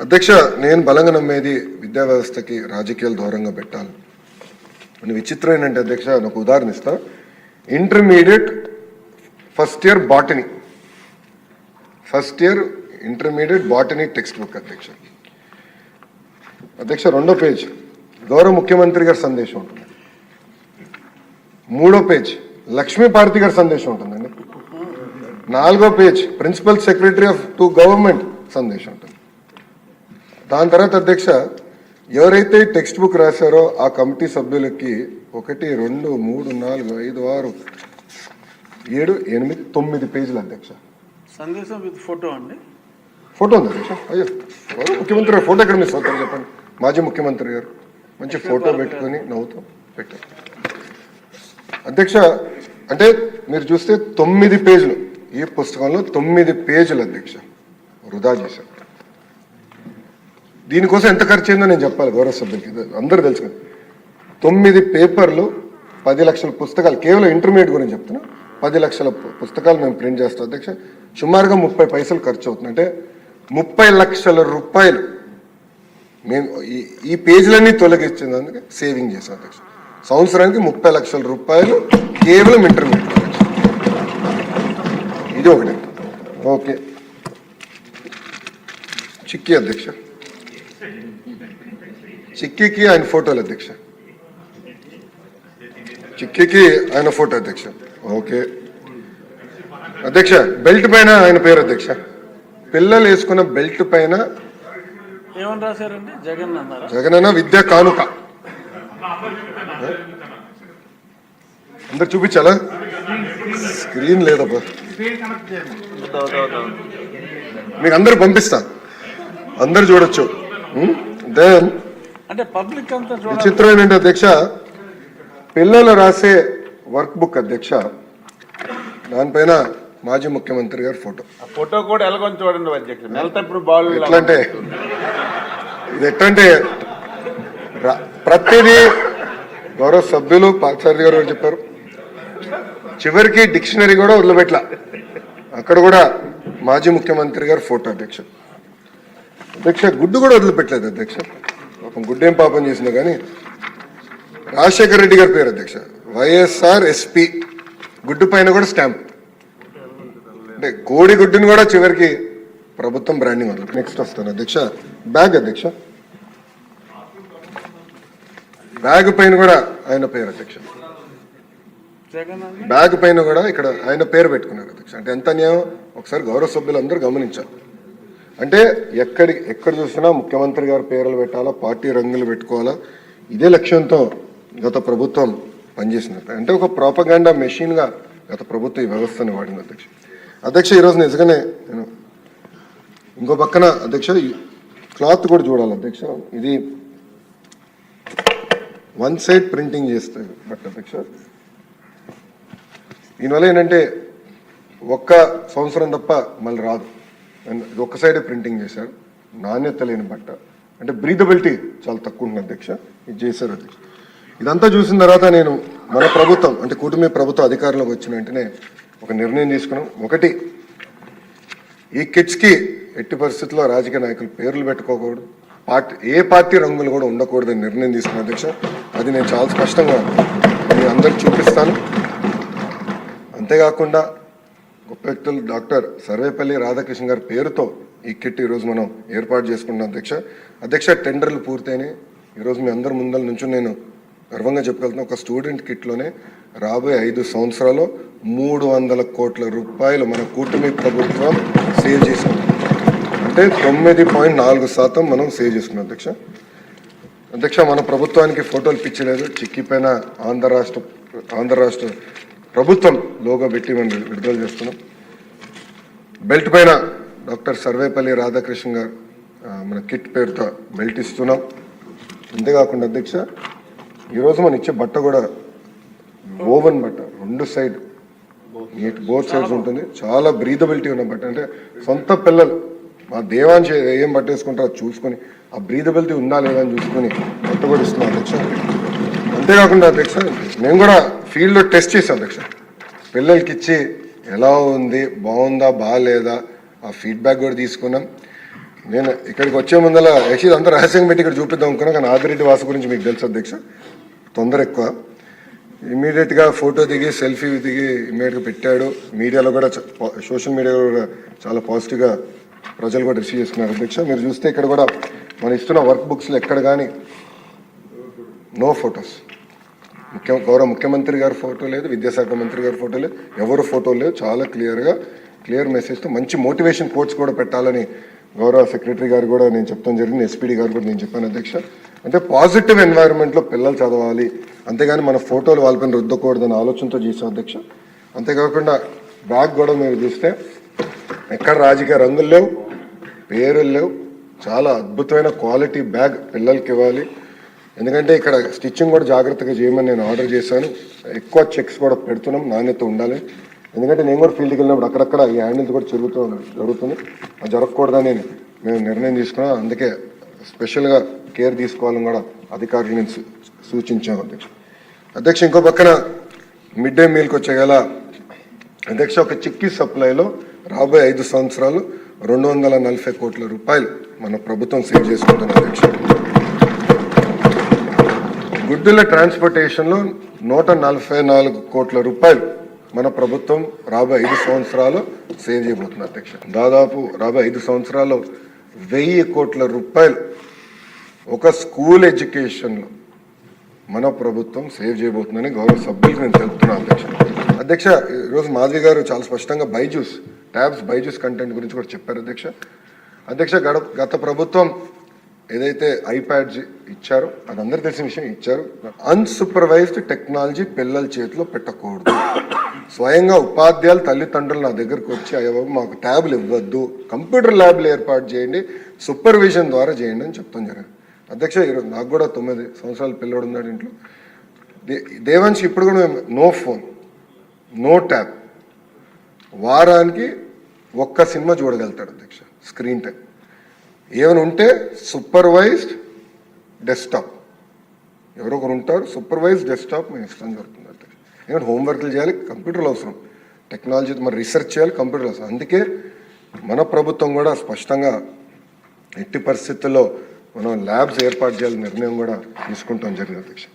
అధ్యక్ష నేను బలంగా నమ్మేది విద్యా వ్యవస్థకి రాజకీయాలు దూరంగా పెట్టాలి. అని విచిత్రం ఏంటంటే అధ్యక్ష నాకు ఉదాహరణ ఇస్తా. Intermediate first year botany. First year intermediate botany textbook అధ్యక్ష. అధ్యక్ష రెండో పేజ్. గౌరవ ముఖ్యమంత్రి గారి సందేశం ఉంటుంది. మూడో పేజ్. లక్ష్మీ భారతి గారి సందేశం ఉంటుందండి. నాలుగో page. Principal secretary of to government సందేశం ఉంటుంది. దాని తర్వాత అధ్యక్ష ఎవరైతే టెక్స్ట్ బుక్ రాశారో ఆ కమిటీ సభ్యులకి ఒకటి రెండు మూడు నాలుగు ఐదు ఆరు ఏడు ఎనిమిది తొమ్మిది పేజీలు అధ్యక్ష. సందేశం విత్ ఫోటో అండి? ఫోటో ఉంది అధ్యక్ష. అయ్యో ముఖ్యమంత్రి గారు ఫోటో ఎక్కడ మిస్ అవుతారు చెప్పండి. మాజీ ముఖ్యమంత్రి గారు. మంచి ఫోటో పెట్టుకొని నవ్వుతూ పెట్టారు. అధ్యక్ష అంటే మీరు చూస్తే తొమ్మిది పేజీలు. ఈ పుస్తకంలో తొమ్మిది పేజీలు అధ్యక్ష. వృధా చేశారు. దీనికోసం ఎంత ఖర్చు అయిందో నేను చెప్పాలి గౌరవ సభ్యులకి. ఇది అందరూ తెలుసు కదా. తొమ్మిది పేపర్లు పది లక్షల పుస్తకాలు కేవలం ఇంటర్మీడియట్ గురించి చెప్తున్నా. పది లక్షల పుస్తకాలు మేము ప్రింట్ చేస్తాం. అధ్యక్ష సుమారుగా ముప్పై పైసలు ఖర్చు అవుతుంది అంటే ముప్పై లక్షల రూపాయలు మేము ఈ ఈ పేజీలన్నీ అందుకే సేవింగ్ చేసాం అధ్యక్ష. సంవత్సరానికి ముప్పై లక్షల రూపాయలు కేవలం ఇంటర్మీడియట్ ఇది ఒకటి. ఓకే. చిక్కి అధ్యక్ష. చిక్కీకి ఆయన ఫోటోలు అధ్యక్ష. చిక్కీకి ఆయన ఫోటో అధ్యక్ష. ఓకే. అధ్యక్ష బెల్ట్ పైన ఆయన పేరు అధ్యక్ష. పిల్లలు వేసుకున్న బెల్ట్ పైన ఏమని రాశారండి? జగన్ అన్నారా? జగనన్న విద్యా కానుక. అందరు చూపించాలా? స్క్రీన్ లేదబ్బా. మీకు అందరు పంపిస్తా. అందరు చూడొచ్చు. దెన్ అంటే పబ్లిక్ అంతా విచిత్రం ఏంటంటే అధ్యక్ష పిల్లలు రాసే వర్క్ బుక్ అధ్యక్ష దానిపైన మాజీ ముఖ్యమంత్రి గారి ఫోటో. ఆ ఫోటో కూడా ఎలాగొని చూడండి అధ్యక్షుడు నెలతప్పుడు బాల్ ఎట్లా అంటే ఇది ఎట్లంటే ప్రతిదీ గౌరవ సభ్యులు పాచార్య గారు చెప్పారు. చివరికి డిక్షనరీ కూడా వదిలిపెట్ల. అక్కడ కూడా మాజీ ముఖ్యమంత్రి గారు ఫోటో అధ్యక్ష. అధ్యక్ష గుడ్డు కూడా వదిలిపెట్టలేదు అధ్యక్ష. పాపం గుడ్డేం పాపం చేసినా కానీ. రాజశేఖర రెడ్డి గారి పేరు అధ్యక్ష. YSR SP. గుడ్డు పైన కూడా స్టాంప్. అంటే కోడి గుడ్డుని కూడా చివరికి ప్రభుత్వం బ్రాండింగ్ వదలదు నెక్స్ట్ వస్తాను అధ్యక్ష. బ్యాగ్ అధ్యక్ష. బ్యాగ్ పైన కూడా ఆయన పేరు అధ్యక్ష. బ్యాగ్ పైన కూడా ఇక్కడ ఆయన పేరు పెట్టుకున్నారు అధ్యక్ష. అంటే ఎంత అన్యాయం ఒకసారి గౌరవ సభ్యులు అందరూ గమనించాలి. అంటే ఎక్కడి ఎక్కడ చూసినా ముఖ్యమంత్రి గారి పేర్లు పెట్టాలా పార్టీ రంగులు పెట్టుకోవాలా ఇదే లక్ష్యంతో గత ప్రభుత్వం పనిచేసింది. అంటే ఒక ప్రాపగాండా మెషిన్గా గత ప్రభుత్వం ఈ వ్యవస్థను వాడింది అధ్యక్ష. అధ్యక్ష ఈరోజు నిజంగానే నేను ఇంకో పక్కన అధ్యక్ష క్లాత్ కూడా చూడాలి అధ్యక్ష. ఇది వన్ సైడ్ ప్రింటింగ్ చేస్తే బట్ అధ్యక్ష దీనివల్ల ఏంటంటే ఒక్క సంవత్సరం తప్ప మళ్ళీ రాదు. అండ్ ఇది ఒక్క సైడే ప్రింటింగ్ చేశారు. నాణ్యత లేని బట్ట. అంటే బ్రీదబిలిటీ చాలా తక్కువ ఉంటుంది అధ్యక్ష. ఇది చేశారు అధ్యక్ష. ఇదంతా చూసిన తర్వాత నేను మన ప్రభుత్వం అంటే కూటమి ప్రభుత్వ అధికారంలోకి వచ్చిన వెంటనే ఒక నిర్ణయం తీసుకున్నాం. ఒకటి ఈ కిట్స్కి ఎట్టి పరిస్థితుల్లో రాజకీయ నాయకులు పేర్లు పెట్టుకోకూడదు. పార్టీ ఏ పార్టీ రంగులు కూడా ఉండకూడదని నిర్ణయం తీసుకున్న అధ్యక్ష. అది నేను చాలా స్పష్టంగా మీ అందరికి చూపిస్తాను. అంతేకాకుండా గొప్ప వ్యక్తులు డాక్టర్ సర్వేపల్లి రాధాకృష్ణ గారి పేరుతో ఈ కిట్ ఈరోజు మనం ఏర్పాటు చేసుకుంటున్నాం అధ్యక్ష. అధ్యక్ష టెండర్లు పూర్తయినాయి. ఈరోజు మీ అందరి ముందల నుంచి నేను గర్వంగా చెప్పగలుగుతున్నా ఒక స్టూడెంట్ కిట్లోనే రాబోయే ఐదు సంవత్సరాలు మూడు వందల కోట్ల రూపాయలు మన కూటమి ప్రభుత్వం సేవ్ చేసింది. అంటే తొమ్మిది పాయింట్ నాలుగు శాతం మనం సేవ్ చేసుకున్నాం అధ్యక్ష. అధ్యక్ష మన ప్రభుత్వానికి ఫోటోలు పిచ్చలేదు. చిక్కిపోయిన ఆంధ్ర రాష్ట్ర ఆంధ్ర రాష్ట్ర ప్రభుత్వం లోగో పెట్టి మనం విడుదల చేస్తున్నాం. బెల్ట్ పైన డాక్టర్ సర్వేపల్లి రాధాకృష్ణ గారు మన కిట్ పేరుతో బెల్ట్ ఇస్తున్నాం. అంతేకాకుండా అధ్యక్ష ఈరోజు మనం ఇచ్చే బట్ట కూడా ఓవెన్ బట్ట రెండు సైడ్ నీట్ బోత్ సైడ్స్ ఉంటుంది. చాలా బ్రీదబిలిటీ ఉన్న బట్ట. అంటే సొంత పిల్లలు మా దేవాన్ని ఏం బట్ట వేసుకుంటారో అది చూసుకొని ఆ బ్రీదబిలిటీ ఉందా లేదా అని చూసుకొని బట్ట కూడా ఇస్తున్నాం అధ్యక్ష. అంతేకాకుండా అధ్యక్ష మేము కూడా ఫీల్డ్లో టెస్ట్ చేసాం అధ్యక్ష పిల్లలకి ఇచ్చి ఎలా ఉంది బాగుందా బాగాలేదా ఆ ఫీడ్బ్యాక్ కూడా తీసుకున్నాం. నేను ఇక్కడికి వచ్చే ముందల యాక్చువల్ అందరూ రహస్యంగా పెట్టి ఇక్కడ చూపిద్దాం అనుకున్నా కానీ ఆదిరెడ్డి వాసు గురించి మీకు తెలుసు అధ్యక్ష. తొందర ఎక్కువ. ఇమీడియట్గా ఫోటో దిగి సెల్ఫీ దిగి ఇమీడియట్గా పెట్టాడు. మీడియాలో కూడా సోషల్ మీడియాలో కూడా చాలా పాజిటివ్గా ప్రజలు కూడా రిసీవ్ చేసుకున్నారు అధ్యక్ష. మీరు చూస్తే ఇక్కడ కూడా మనం ఇస్తున్న వర్క్ బుక్స్లో ఎక్కడ కానీ నో ఫొటోస్ ముఖ్య గౌరవ ముఖ్యమంత్రి గారి ఫోటో లేదు విద్యాశాఖ మంత్రి గారి ఫోటో లేదు ఎవరు ఫోటో లేదు చాలా క్లియర్గా క్లియర్ మెసేజ్తో మంచి మోటివేషన్ కోట్స్ కూడా పెట్టాలని గౌరవ సెక్రటరీ గారు కూడా నేను చెప్తాం జరిగింది ఎస్పీడీ గారు కూడా నేను చెప్పాను అధ్యక్ష. అంటే పాజిటివ్ ఎన్వైరన్మెంట్లో పిల్లలు చదవాలి అంతేగాని మన ఫోటోలు వాళ్ళపైన రుద్దకూడదన్న ఆలోచనతో చేసాం అధ్యక్ష. అంతేకాకుండా బ్యాగ్ కూడా మీరు చూస్తే ఎక్కడ రాజకీయ రంగులు లేవు పేర్లు లేవు చాలా అద్భుతమైన క్వాలిటీ బ్యాగ్ పిల్లలకి ఇవ్వాలి. ఎందుకంటే ఇక్కడ స్టిచ్చింగ్ కూడా జాగ్రత్తగా చేయమని నేను ఆర్డర్ చేశాను. ఎక్కువ చెక్స్ కూడా పెడుతున్నాం నాణ్యత ఉండాలి. ఎందుకంటే నేను కూడా ఫీల్డ్కి వెళ్ళినప్పుడు అక్కడక్కడ ఈ హ్యాండిల్స్ కూడా జరుగుతూ జరుగుతుంది అది జరగకూడదని మేము నిర్ణయం తీసుకున్నాం అందుకే స్పెషల్గా కేర్ తీసుకోవాలని కూడా అధికారులు నేను సూ- సూచించాను అధ్యక్ష. అధ్యక్ష ఇంకో పక్కన మిడ్ డే మీల్కి వచ్చేగల అధ్యక్ష ఒక చిక్కీ సప్లైలో రాబోయే ఐదు సంవత్సరాలు రెండు వందల నలభై కోట్ల రూపాయలు మన ప్రభుత్వం సేవ్ చేసుకుంటుంది అధ్యక్ష. గుడ్డుల ట్రాన్స్పోర్టేషన్లో నూట నలభై నాలుగు కోట్ల రూపాయలు మన ప్రభుత్వం రాబోయే ఐదు సంవత్సరాలు సేవ్ చేయబోతుంది అధ్యక్ష. దాదాపు రాబోయే ఐదు సంవత్సరాల్లో వెయ్యి కోట్ల రూపాయలు ఒక స్కూల్ ఎడ్యుకేషన్లో మన ప్రభుత్వం సేవ్ చేయబోతుందని గౌరవ సభ్యులకు నేను తెలుపుతున్నాను అధ్యక్ష. అధ్యక్ష ఈరోజు మాధవి గారు చాలా స్పష్టంగా బైజూస్ ట్యాబ్స్ బైజూస్ కంటెంట్ గురించి కూడా చెప్పారు అధ్యక్ష. అధ్యక్ష గడ గత ప్రభుత్వం ఏదైతే ఐప్యాడ్స్ ఇచ్చారో అది అందరు తెలిసిన విషయం ఇచ్చారు అన్సూపర్వైజ్డ్ టెక్నాలజీ పిల్లల చేతిలో పెట్టకూడదు. స్వయంగా ఉపాధ్యాయులు తల్లిదండ్రులు నా దగ్గరకు వచ్చి అయ్యబాబు మాకు ట్యాబ్లు ఇవ్వద్దు కంప్యూటర్ ల్యాబ్లు ఏర్పాటు చేయండి సూపర్విజన్ ద్వారా చేయండి అని చెప్తాం జరిగింది. అధ్యక్ష ఈరోజు నాకు కూడా తొమ్మిది సంవత్సరాల పిల్లడు ఉన్నాడు ఇంట్లో. దే- దేవాంశ్ ఇప్పుడు కూడా మేము నో ఫోన్ నో ట్యాబ్ వారానికి ఒక్క సినిమా చూడగలుగుతాడు అధ్యక్ష స్క్రీన్ టైం. ఏమైనా ఉంటే సూపర్వైజ్డ్ డెస్క్టాప్ ఎవరో ఒకరు ఉంటారు సూపర్వైజ్ డెస్క్టాప్ మేము ఇష్టం జరుగుతుంది అధ్యక్ష ఎందుకంటే హోంవర్క్లు చేయాలి? కంప్యూటర్లు అవసరం. టెక్నాలజీ మరి రీసెర్చ్ చేయాలి కంప్యూటర్లు అవసరం. అందుకే మన ప్రభుత్వం కూడా స్పష్టంగా ఎట్టి పరిస్థితుల్లో మనం ల్యాబ్స్ ఏర్పాటు చేయాలని నిర్ణయం కూడా తీసుకుంటాం జరిగింది అధ్యక్ష